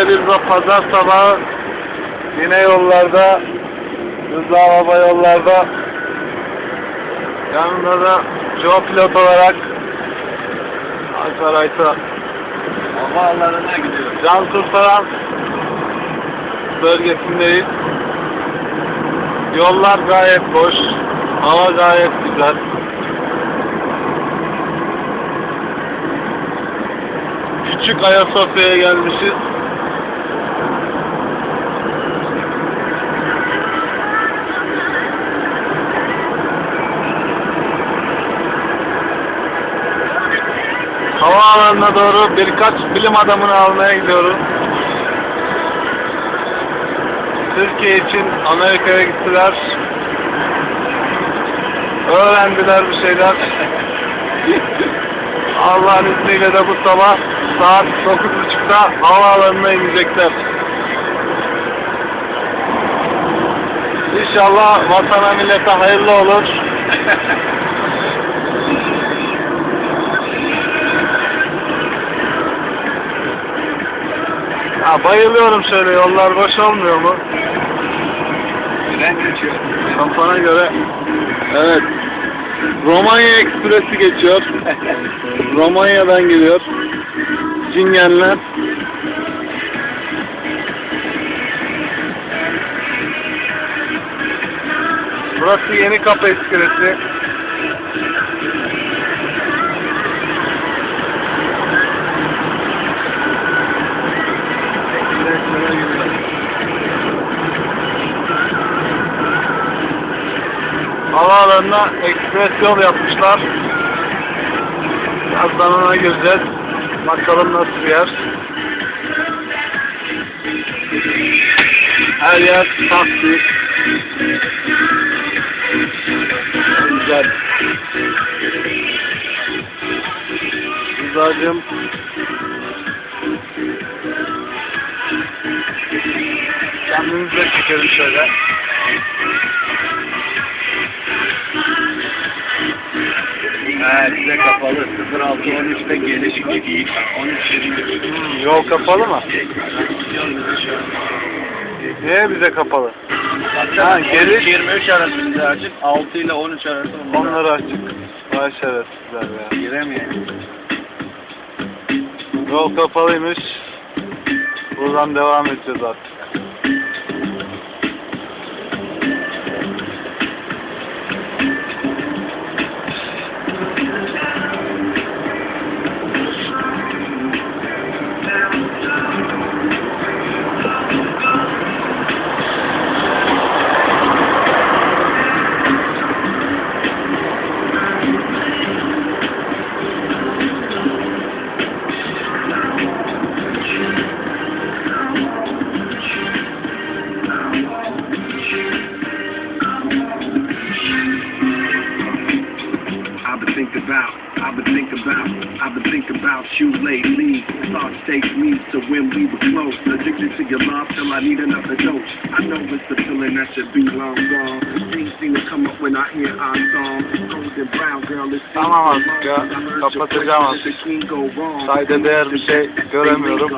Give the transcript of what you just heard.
Yine bir pazar sabahı yine yollarda Rıza Baba yollarda yanında da Joe pilot olarak Alper Ayta Havaalanına gidiyoruz. Can Kurtaran bölgesindeyiz. Yollar gayet boş. Hava gayet güzel. Küçük Ayasofya'ya gelmişiz. Havaalanına doğru birkaç bilim adamını almaya gidiyoruz. Türkiye için Amerika'ya gittiler. Öğrendiler bir şeyler. Allah'ın izniyle de bu sabah saat 9.30'da havaalanına inecekler. İnşallah vatana millete hayırlı olur. Ha, bayılıyorum şöyle yollar boş olmuyor mu? Kafana göre. Evet. Romanya Ekspresi geçiyor. Romanya'dan geliyor. Cingenler. Burası Yeni Kapı Ekspresi. Havaalanına ekspres yol yapmışlar. Birazdan ona gireceğiz. Bakalım nasıl bir yer. Her yer taksi. Güzel. Güzelcim. Kendimizi de çekelim şöyle. He size kapalı. 0613'te geliş gibi. 13 Hmm, yol kapalı mı? Niye bize kapalı? Ha, geliş- 23 arası bize açık. 6 ile 13 arası onlar açık. Vay şerefsizler ya. giremiyor. Yol kapalıymış. Buradan devam edeceğiz artık. About, I've been thinking about, I've been thinking about you lately. Thoughts take me to when we were close. Addicted to your love till I need another dose. I know it's the feeling that should be long gone. Things seem to come up when I hear our song. Golden brown girl, it's Tamam artık ya. Kapatacağım artık. Kayda değer bir şey göremiyorum.